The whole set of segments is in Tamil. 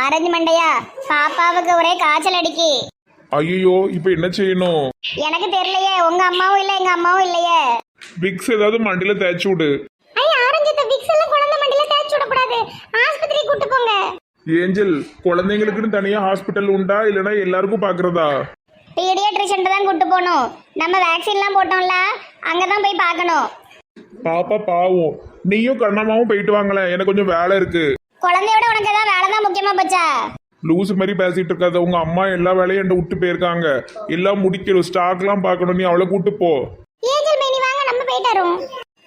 ஆரஞ்சு மண்டையா? பாப்பாவுக்கு ஒரே காய்ச்சல் அடிக்கி. ஐயோ இப்போ என்ன செய்யணும்? எனக்கு தெரியலையே உங்க அம்மாவும் இல்ல எங்க அம்மாவும் இல்லையே. விக்ஸ் ஏதாவது மண்டியில தேய்ச்சி விடு. ஐ ஆரஞ்சு இந்த விக்ஸ் எல்லாம் குழந்தை மண்டியில தேய்ச்சி விடக்கூடாது. ஆஸ்பத்திரி கூட்டு போங்க. ஏஞ்சல் குழந்தைங்களுக்குன்னு தனியா ஹாஸ்பிட்டல் உண்டா இல்லைன்னா எல்லாருக்கும் பாக்குறதா? பீடியாட்ரிஷன் தான் கூட்டு போகணும். நம்ம வேக்சின்லாம் போட்டோம்ல அங்கதான் போய் பார்க்கணும். பாப்பா பாவம். நீயும் கண்ணம்மாவும் போயிட்டு வாங்களேன். எனக்கு கொஞ்சம் வேலை இருக்கு. குழந்தையோட உனக்கு ஏதாவது வேலை தான் முக்கியமா போச்சா? லூஸ் மாதிரி பேசிட்டு இருக்காத. உங்க அம்மா எல்லா வேலையும் என்கிட்ட விட்டு போயிருக்காங்க. எல்லாம் முடிக்கணும். ஸ்டாக்லாம் பார்க்கணும். நீ அவளை கூட்டு போ. ஏஞ்சல் மேனி வாங்க நம்ம போயிட்டு வரோம்.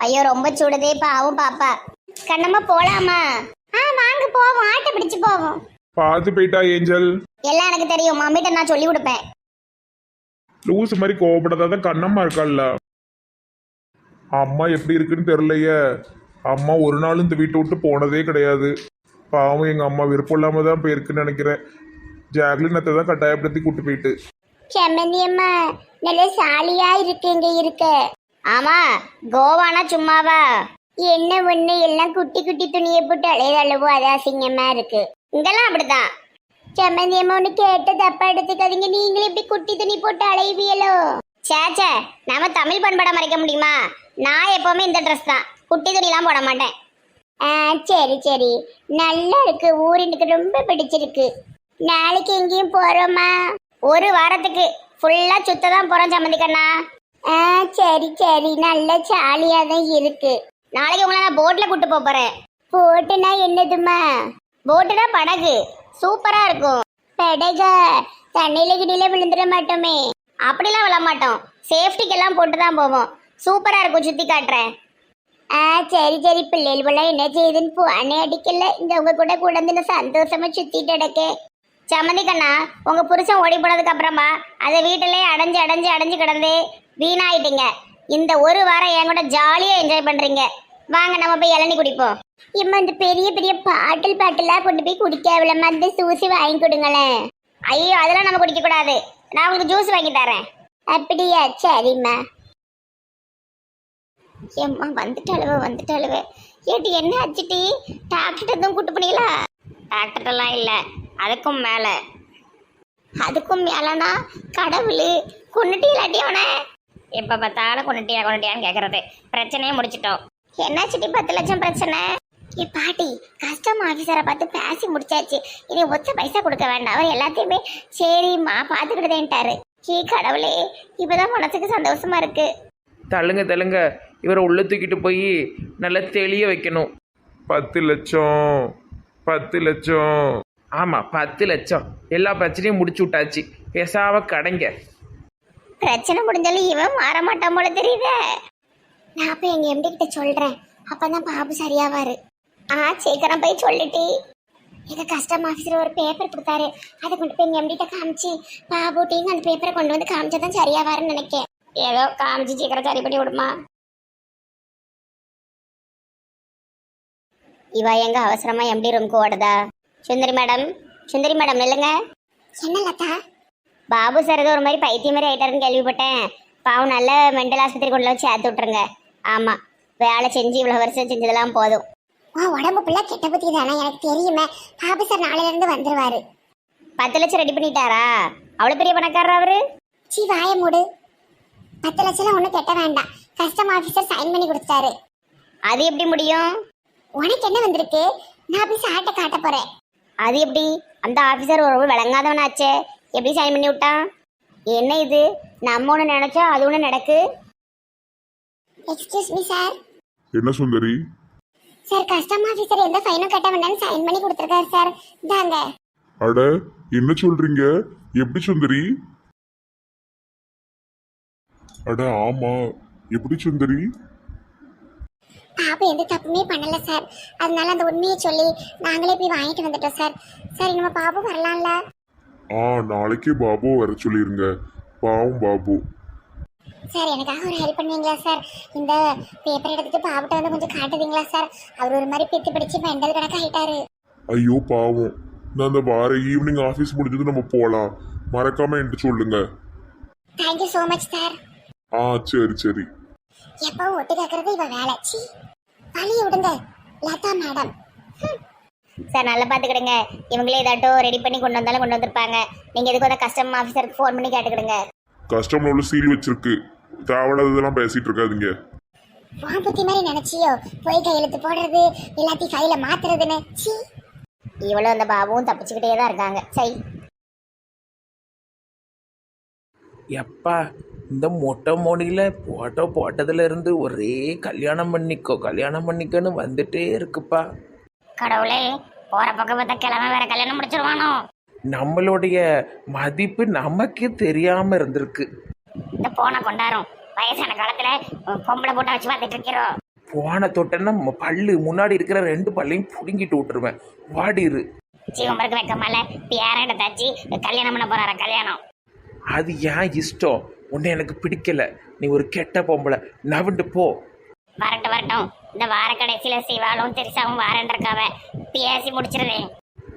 ஐயோ ரொம்ப சூடுதே பாவும் பாப்பா. கண்ணம்மா போலாமா? ஆ வாங்க போவோம். ஆட்டை பிடிச்சு போவோம். பார்த்து போயிட்டா ஏஞ்சல். எல்லாம் எனக்கு தெரியும். மம்மிட்ட நான் சொல்லி கொடுப்பேன். லூஸ் மாதிரி கோவப்படாத கண்ணம்மா இருக்கால்ல அம்மா எப்படி இருக்குன்னு தெரியலையே. அம்மா ஒரு நாள் இந்த வீட்டை விட்டு போனதே கிடையாது. பாவம் எங்க அம்மா விருப்பம் இல்லாம தான் போயிருக்குன்னு நினைக்கிறேன். ஜாக்லின் அத்தை தான் கட்டாயப்படுத்தி கூட்டு போயிட்டு. செம்மந்தி அம்மா நல்ல சாலியா இருக்கு இங்க இருக்க. ஆமா கோவானா சும்மாவா? என்ன ஒண்ணு எல்லாம் குட்டி குட்டி துணியை போட்டு அலைய அளவு அது அசிங்கமா இருக்கு. இங்கெல்லாம் அப்படிதான் செம்மந்தி அம்மா ஒண்ணு கேட்டு தப்பா எடுத்துக்காதீங்க. நீங்களும் இப்படி குட்டி துணி போட்டு அலைவியலோ சேச்சே நாம தமிழ் பண்பாடம் மறைக்க முடியுமா? நான் எப்பவுமே இந்த ட்ரெஸ் தான். குட்டி துணிலாம் போட மாட்டேன். ஆ சரி சரி. நல்லா இருக்கு. ஊர் எனக்கு ரொம்ப பிடிச்சிருக்கு. நாளைக்கு எங்கேயும் போறோமா? ஒரு வாரத்துக்கு. ஃபுல்லா சுத்த தான் போறோம் சம்மந்திக்கண்ணா ஆ சரி சரி. நல்ல ஜாலியா தான் இருக்கு. நாளைக்கு உங்களை நான் போட்ல கூட்டு போப் போறேன். போட்டுனா என்னதுமா போட்டுனா படகு. சூப்பரா இருக்கும். படக. தண்ணியில கிணில விழுந்துட மாட்டோமே. அப்படிலாம் விழ மாட்டோம். சேஃப்டிக்கெல்லாம் போட்டு தான் போவோம். சூப்பரா இருக்கும் சுத்தி காட்டுறேன். ஆ சரி சரி பிள்ளைகள் என்ன செய்யுதுன்னு போனே அடிக்கல இந்த உங்க கூட கூட வந்து நான் சந்தோஷமா சுத்திட்டு அடக்கே சம்மந்தி கண்ணா உங்க புருஷன் ஓடி போனதுக்கு அப்புறமா அதை வீட்டிலே அடைஞ்சு அடைஞ்சு அடைஞ்சு கிடந்து வீணாயிட்டீங்க. இந்த ஒரு வாரம் என் கூட ஜாலியா என்ஜாய் பண்றீங்க. வாங்க நம்ம போய் இளநி குடிப்போம். இம்மா இந்த பெரிய பெரிய பாட்டில் பாட்டிலா கொண்டு போய் குடிக்காவில அவ்வளோ சூசி வாங்கி கொடுங்களேன். ஐயோ அதெல்லாம் நம்ம குடிக்க கூடாது நான் உங்களுக்கு ஜூஸ் வாங்கி தரேன். அப்படியா? சரிம்மா. ஏம்மா வந்துட்டாளுவ வந்துட்டாளுவ. ஏட்டி என்ன ஆச்சுட்டி டாக்டர் எதுவும் கூட்டு போனீங்களா? டாக்டர்லாம் இல்லை. அதுக்கும் மேலே. அதுக்கும் மேலனா? கடவுள் கொண்டுட்டீங்களாட்டி அவனை? எப்போ பார்த்தாலும் கொண்டுட்டியா கொண்டுட்டியான்னு கேட்குறது பிரச்சனையே முடிச்சிட்டோம். என்ன சிட்டி பத்து லட்சம் பிரச்சனை? ஏ பாட்டி கஸ்டம் ஆஃபீஸரை பார்த்து பேசி முடிச்சாச்சு. இனி ஒத்த பைசா கொடுக்க வேண்டாம். அவர் எல்லாத்தையுமே சரிம்மா பார்த்துக்கிட்டுதேன்ட்டாரு. ஏ கடவுளே இப்போதான் மனசுக்கு சந்தோஷமா இருக்கு. தள்ளுங்க தள்ளுங்க. இவரை உள்ள தூக்கிட்டு போய் நல்லா தெளிய வைக்கணும். பத்து லட்சம் பத்து லட்சம். ஆமாம் பத்து லட்சம். எல்லா பிரச்சனையும் முடிச்சு விட்டாச்சு. பேசாம கடைங்க. பிரச்சனை முடிஞ்சாலும் இவன் மாற மாட்டான் போல தெரியுதே. நான் போய் எங்க எம்டி கிட்ட சொல்றேன். அப்பதான் பாபு சரியாவாரு. ஆ சீக்கிரம் போய் சொல்லிட்டு. எங்க கஸ்டம் ஆஃபீஸர் ஒரு பேப்பர் கொடுத்தாரு. அதை கொண்டு போய் எங்க எம்டிட்ட காமிச்சு பாபுட்டிங்க அந்த பேப்பரை கொண்டு வந்து காமிச்சதான் சரியாவாருன்னு நினைக்கேன். ஏதோ காமிச்சு சீக்கிரம் சரி பண்ணி விடுமா. இவ எங்க அவசரமா எம்டி ரூம்க்கு ஓடுதா? சுந்தரி மேடம் சுந்தரி மேடம் நில்லுங்க. என்ன லதா? பாபு சார் ஏதோ ஒரு மாதிரி பைத்தியம் மாதிரி ஆயிட்டாருன்னு கேள்விப்பட்டேன். பாவம் நல்ல மென்டல் ஆஸ்பத்திரி கொண்டு வந்து சேர்த்து விட்ருங்க ஆமாம் வேலை செஞ்சு இவ்வளோ வருஷம் செஞ்சதெல்லாம் போதும். ஆ உடம்பு பிள்ளை கெட்ட பற்றி தானே? எனக்கு தெரியுமே. பாபு சார் நாளையிலேருந்து வந்துருவாரு. பத்து லட்சம் ரெடி பண்ணிட்டாரா? அவ்வளோ பெரிய பணக்காரர் அவரு? சி வாய மூடு. பத்து லட்சம்லாம் ஒன்றும் கெட்ட வேண்டாம். கஸ்டம் ஆஃபீஸர் சைன் பண்ணி கொடுத்தாரு அது எப்படி முடியும்? உனக்கு என்ன வந்திருக்கு? நான் போய் சாட்டை காட்ட போறேன். அது எப்படி? அந்த ஆபீசர் ஒரு விளங்காதவனாச்சே. எப்படி சைன் பண்ணி விட்டான் என்ன இது? நம்ம ஒன்று நினைச்சா அது ஒன்று நடக்கு? எக்ஸ்கியூஸ் மீ சார் என்ன சுந்தரி? சார் கஸ்டம் ஆஃபீஸர் எந்த ஃபைனும் கட்ட வேண்டாம்னு சைன் பண்ணி கொடுத்துருக்காரு சார் இந்தாங்க. அட என்ன சொல்றீங்க? எப்படி சுந்தரி? அட ஆமா. எப்படி சுந்தரி? பாபு எந்த தப்புமே பண்ணல சார் அதனால அந்த உண்மையை சொல்லி நாங்களே போய் வாங்கிட்டு வந்துட்டோம் சார் சார் நம்ம பாபு வரலாம்ல? ஆ நாளைக்கே பாபு வர சொல்லிருங்க. பாவம் பாபு. சார் எனக்காக ஒரு ஹெல்ப் பண்ணுவீங்களா சார் இந்த பேப்பர் எடுத்துட்டு பாபுட்ட வந்து கொஞ்சம் காட்டுவீங்களா சார் அவர் ஒரு மாதிரி பித்து பிடிச்சு மெண்டல் கணக்கு ஆயிட்டாரு ஐயோ பாவம். நான் அந்த வார ஈவினிங் ஆஃபீஸ் முடிஞ்சது நம்ம போகலாம் மறக்காம என்கிட்ட சொல்லுங்க. Thank you so much sir ஆ சரி சரி. எப்பவும் ஒட்டு கேட்கறது இவ வேலை. சி வழிய விடுங்க. லதா மேடம். சார் நல்லா பார்த்துக்கிடுங்க. இவங்களே ஏதாட்டும் ரெடி பண்ணி கொண்டு வந்தாலும் கொண்டு வந்திருப்பாங்க. நீங்கள் எதுக்கு அந்த கஸ்டம் ஆஃபீஸருக்கு ஃபோன் பண்ணி கேட்டுக்கிடுங்க. கஸ்டம்ல உள்ள சீல் வச்சிருக்கு. தேவையில்லாததெல்லாம் பேசிட்டு இருக்காதீங்க. வாம்பத்தி மாதிரி நினைச்சியோ? போய் கையெழுத்து போடுறது எல்லாத்தையும் கையில மாத்துறதுன்னு. சி. இவ்வளவு அந்த பாபுவும் தப்பிச்சுக்கிட்டே தான் இருக்காங்க. சரி எப்பா இந்த மொட்டை மோடியில் போட்டோ போட்டதுல இருந்து ஒரே கல்யாணம் பண்ணிக்கோ கல்யாணம் பண்ணிக்கோன்னு வந்துட்டே இருக்குப்பா. கடவுளே போற பக்கம் பார்த்தா கிழமை வேற கல்யாணம் முடிச்சிருவானோ? நம்மளுடைய மதிப்பு நமக்கே தெரியாம இருந்திருக்கு. இந்த போன கொண்டாரும். வயசான காலத்துல பொம்பளை போட்டா வச்சு பார்த்துட்டு இருக்கிறோம். போன தொட்டன்னா பல்லு முன்னாடி இருக்கிற ரெண்டு பல்லையும் புடுங்கிட்டு விட்டுருவேன். வாடிரு ஜீவம்பருக்கு வைக்கமால பேரண்ட தச்சு கல்யாணம் பண்ண போறாரா கல்யாணம்? அது ஏன் இஷ்டம்? உன்னை எனக்கு பிடிக்கல. நீ ஒரு கெட்ட பொம்பளை. நவிண்டு போ. வரட்டும் வரட்டும். இந்த வார கடைசியில சிவாலும் தெரிசாவும் வாரன்றிருக்காவ பேசி முடிச்சிருவேன்.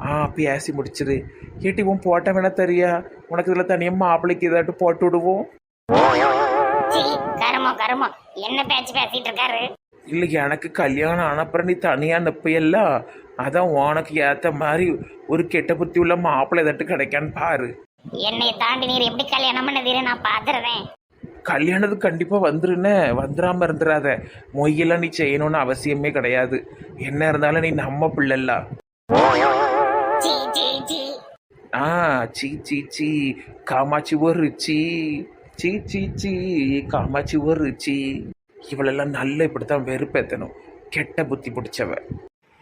ஆ பேசி முடிச்சிரு. ஏட்டி உன் போட்ட வேணா தெரியா? உனக்கு இதில் தனியாக மாப்பிள்ளைக்கு ஏதாட்டு போட்டு விடுவோம்? சீ கருமோ கருமோ என்ன பேச்சு பேசிட்டு இருக்காரு? இல்லை எனக்கு கல்யாணம் ஆனப்புறம் நீ தனியாக நிற்பையல்ல அதான் உனக்கு ஏற்ற மாதிரி ஒரு கெட்ட புத்தி உள்ள மாப்பிள்ளை ஏதாட்டு கிடைக்கான்னு பாரு. என்னை தாண்டி நீர் எப்படி கல்யாணம் பண்ணதீரு? நான் பாத்துருவேன் கல்யாணத்துக்கு கண்டிப்பாக வந்துருன்னு வந்துடாம இருந்துடாத மொய்யெல்லாம் நீ செய்யணும்னு அவசியமே கிடையாது. என்ன இருந்தாலும் நீ நம்ம பிள்ளைல சீ சீ சீ. ஆ சீ சீ சீ. காமாட்சி ஒரு சீ. சீ சீ சீ. காமாட்சி ஒரு சீ. இவளெல்லாம் நல்ல இப்படித்தான் வெறுப்பேத்தணும். கெட்ட புத்தி பிடிச்சவ.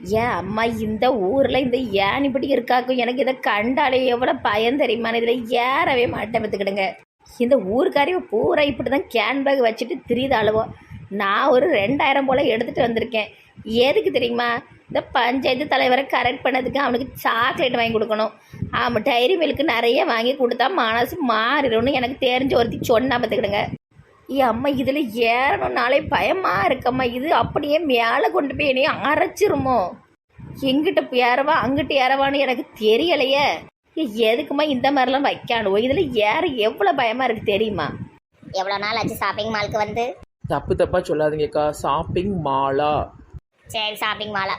ஏன் அம்மா இந்த ஊரில் இந்த ஏன் இப்படி இருக்காக்கும் எனக்கு இதை கண்டாலே எவ்வளோ பயம் தெரியுமான்னு இதில் ஏறவே மாட்டேன் பார்த்துக்கிடுங்க. இந்த ஊருக்காரையும் பூரா இப்படி தான் கேன் பேக் வச்சுட்டு திரியுது அளவோ நான் ஒரு ரெண்டாயிரம் போல் எடுத்துகிட்டு வந்திருக்கேன். எதுக்கு தெரியுமா? இந்த பஞ்சாயத்து தலைவரை கரெக்ட் பண்ணதுக்கு அவனுக்கு சாக்லேட் வாங்கி கொடுக்கணும். ஆமாம் டைரி மில்க்கு நிறைய வாங்கி கொடுத்தா மனசு மாறிடும்னு எனக்கு தெரிஞ்ச ஒருத்தி சொன்னா பார்த்துக்கிடுங்க. ஏ அம்மா இதில் ஏறணும்னாலே பயமாக இருக்கம்மா. இது அப்படியே மேலே கொண்டு போய் என்னைய அரைச்சிருமோ? எங்கிட்ட ஏறவா அங்கிட்ட ஏறவான்னு எனக்கு தெரியலையே. எதுக்குமா இந்த மாதிரிலாம் வைக்கானுவோ இதில் ஏற எவ்வளோ பயமாக இருக்கு தெரியுமா? எவ்வளவு நாள் ஆச்சு ஷாப்பிங் மாலுக்கு வந்து? தப்பு தப்பாக சொல்லாதீங்கக்கா. ஷாப்பிங் மாலா சரி ஷாப்பிங் மாலா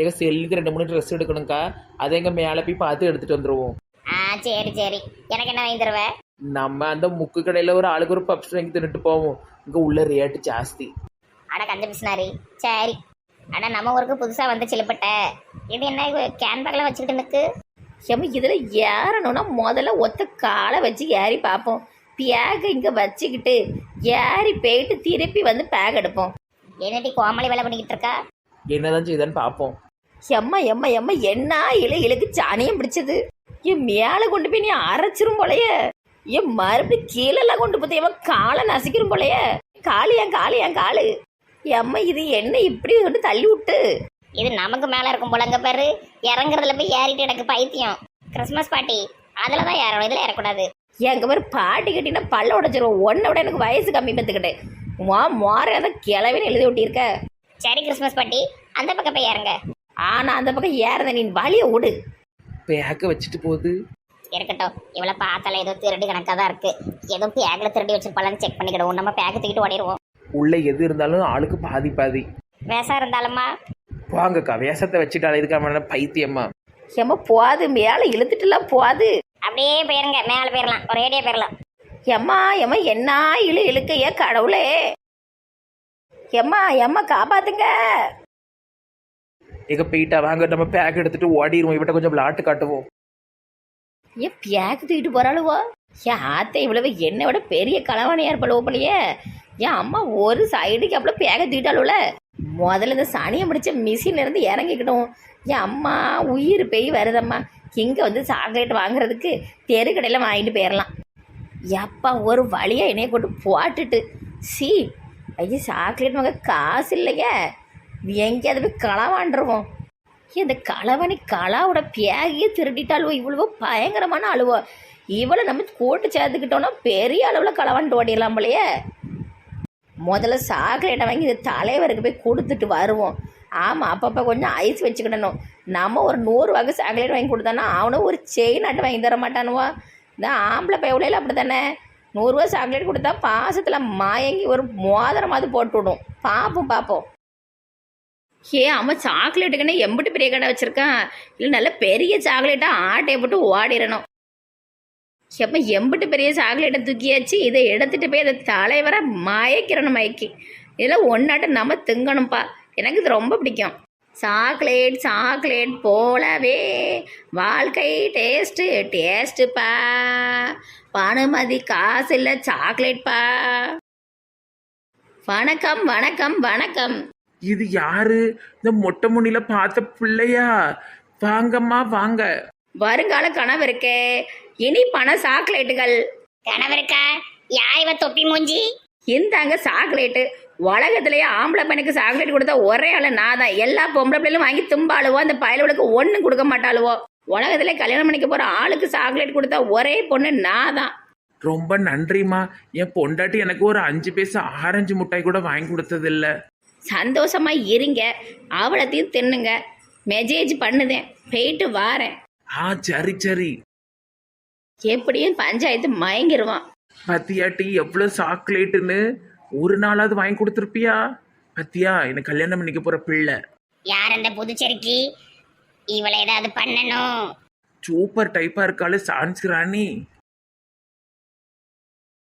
எங்கள் செல்லுக்கு ரெண்டு மூணு ட்ரெஸ் எடுக்கணும்க்கா. அதை எங்கள் மேலே போய் பார்த்து எடுத்துகிட்டு வந்துடுவோம் ஆ சரி சரி. எனக்கு என்ன வாங்கி தருவ? நம்ம அந்த முக்கு கடையில் ஒரு ஆளுக்கு ஒரு பப்ஸ் வாங்கி தின்னுட்டு போவோம். இங்கே உள்ள ரேட்டு ஜாஸ்தி. அட கஞ்ச பிசினாரி. சரி. அட நம்ம ஊருக்கு புதுசா வந்து சிலுப்பட்ட. இது என்ன கேன் பேக்ல வச்சுக்கிட்டு நிற்கு ஏம்மா இதில் ஏறணும்னா முதல்ல ஒத்த காலை வச்சு ஏறி பார்ப்போம். பேக்கை இங்கே வச்சுக்கிட்டு ஏறி போயிட்டு திருப்பி வந்து பேக் எடுப்போம். என்னடி கோமளி வேலை பண்ணிக்கிட்டு இருக்கா? என்னதான் செய்யுதான்னு பார்ப்போம். எம்மா எம்மா எம்மா என்ன இலை இழுக்கு சாணியம் பிடிச்சது? என் மேலே கொண்டு போய் நீ அரைச்சிரும் போலயே. என் மறுபடியும் கீழெல்லாம் கொண்டு போய் என் காலை நசிக்கிரும் போலயே. காலு என் காலு என் காலு. எம்மா இது என்ன இப்படி கொண்டு தள்ளி விட்டு? இது நமக்கு மேல இருக்கும் போலங்க பாரு. இறங்குறதுல போய் ஏறிட்டு எனக்கு பைத்தியம். கிறிஸ்மஸ் பார்ட்டி அதுல தான் ஏறணும் இதுல ஏறக்கூடாது. எங்க மாதிரி பாட்டி கட்டினா பல்ல உடச்சிரும் ஒன்னை விட எனக்கு வயசு கம்மி பார்த்துக்கிட்டு. வா மோரையாத கிளவின்னு எழுதி விட்டிருக்க சரி கிறிஸ்மஸ் பார்ட்டி அந்த பக்கம் போய் ஏறுங்க ஆனா அந்த பக்கம் ஏறத நீ வழியை விடு. பேக்கை வச்சுட்டு போகுது. இருக்கட்டும். இவளை பார்த்தால ஏதோ திருடி கணக்காக தான் இருக்கு. ஏதோ பேக்கில் திருடி வச்சிருப்பாளான்னு செக் பண்ணிக்கிடுவோம். நம்ம பேக்கு தூக்கிட்டு ஓடிடுவோம். உள்ள எது இருந்தாலும் ஆளுக்கு பாதி பாதி. வேஷம் இருந்தாலுமா? வாங்கக்கா வேஷத்தை வச்சுட்டாலே இதுக்காம பைத்தியம்மா? ஏம்மா போது மேலே இழுத்துட்டுலாம் போது அப்படியே போயிருங்க. மேலே போயிடலாம் ஒரேடியே போயிடலாம் எம்மா எம்மா என்ன இழு இழுக்க கடவுளே. எம்மா எம்மா காப்பாத்துங்க. எங்க போயிட்டா? வாங்க நம்ம பேக் எடுத்துட்டு ஓடிடுவோம். இவட்ட கொஞ்சம் விளாட்டு காட்டுவோம். ஏன் பேக்கு தூக்கிட்டு போகிறாளுவோ என் ஆத்தை இவ்வளவு என்னை விட பெரிய களவாணியா இருப்பாளுவோ போலயே என் அம்மா ஒரு சைடுக்கு அவ்வளோ பேக்க தூக்கிட்டாளுல முதல்ல இந்த சனியை முடிச்ச மிஷின்ல இருந்து இறங்கிக்கிட்டோம். என் அம்மா உயிர் பெய் வருதம்மா. இங்கே வந்து சாக்லேட் வாங்குறதுக்கு தெரு கடையில் வாங்கிட்டு போயிடலாம் எப்பா ஒரு வழியா என்னைய கொண்டு போட்டுட்டு. சி ஐயோ சாக்லேட் வாங்க காசு இல்லையே. எங்கேயாவது போய் களவாண்டுருவோம். இந்த களவாணி கலாவோட பேகையே திருடிட்டாளுவோ இவ்வளவோ பயங்கரமான அழுவோ. இவளை நம்ம கூட்டு சேர்த்துக்கிட்டோன்னா பெரிய அளவில் களவாண்டு ஓடிடலாம் போலயே முதல்ல சாக்லேட்டை வாங்கி இந்த தலைவருக்கு போய் கொடுத்துட்டு வருவோம். ஆமாம் அப்பப்போ கொஞ்சம் ஐஸ் வச்சுக்கிடணும். நம்ம ஒரு நூறு வகை சாக்லேட் வாங்கி கொடுத்தோன்னா அவனும் ஒரு செயின் ஆட்டு வாங்கி தர மாட்டானுவா? இந்த ஆம்பளை பயவுலையில் அப்படி தானே நூறுரூவா சாக்லேட் கொடுத்தா பாசத்தில் மாயங்கி ஒரு மோதிரமாவது போட்டு விடும். பார்ப்போம் பார்ப்போம் ஏ அம்மா சாக்லேட்டுக்குன்னு எம்பிட்டு பெரிய கடை வச்சிருக்கான். இல்லை நல்ல பெரிய சாக்லேட்டாக ஆட்டையை போட்டு ஓடிடணும். எப்போ எம்பிட்டு பெரிய சாக்லேட்டை தூக்கியாச்சு இதை எடுத்துட்டு போய் அதை தலைவரை மயக்கிறணும் மயக்கி இதெல்லாம் ஒன்றாட்ட நம்ம திங்கணும்ப்பா எனக்கு இது ரொம்ப பிடிக்கும். சாக்லேட் சாக்லேட் போலவே வாழ்க்கை டேஸ்ட்டு டேஸ்ட்டுப்பா பணுமதி காசு இல்லை சாக்லேட்ப்பா வணக்கம் வணக்கம் வணக்கம். இது யாரு? இந்த மொட்டை முனில பார்த்த பிள்ளையா? வாங்கம்மா வாங்க. வருங்கால கனவு இருக்கே. இனி பண சாக்லேட்டுகள். கணவருக்கா யாய்வ தொப்பி மூஞ்சி? இந்தாங்க சாக்லேட்டு. உலகத்திலேயே ஆம்பளை பையனுக்கு சாக்லேட் கொடுத்தா ஒரே ஆளு நான் தான் எல்லா பொம்பளை பிள்ளைகளும் வாங்கி தும்பாளுவோ அந்த பயலுவளுக்கு ஒன்றும் கொடுக்க மாட்டாளுவோ. உலகத்திலே கல்யாணம் பண்ணிக்க போற ஆளுக்கு சாக்லேட் கொடுத்தா ஒரே பொண்ணு நான் தான் ரொம்ப நன்றிம்மா. என் பொண்டாட்டி எனக்கு ஒரு அஞ்சு பைசா ஆரஞ்சு மிட்டாய் கூட வாங்கி கொடுத்ததில்ல. சந்தோஷமா இருங்க. அவளத்தையும் தின்னுங்க. மெசேஜ் பண்ணுதேன். போயிட்டு வாரேன். ஆ சரி சரி. எப்படியும் பஞ்சாயத்து மயங்கிருவான். பத்தியாட்டி எவ்வளோ சாக்லேட்டுன்னு? ஒரு நாளாவது வாங்கி கொடுத்துருப்பியா? பத்தியா எனக்கு கல்யாணம் பண்ணிக்க போற பிள்ளை. யார் அந்த புதுச்சேரிக்கு இவளை ஏதாவது பண்ணணும். சூப்பர் டைப்பா இருக்காளு சான்ஸ் ராணி.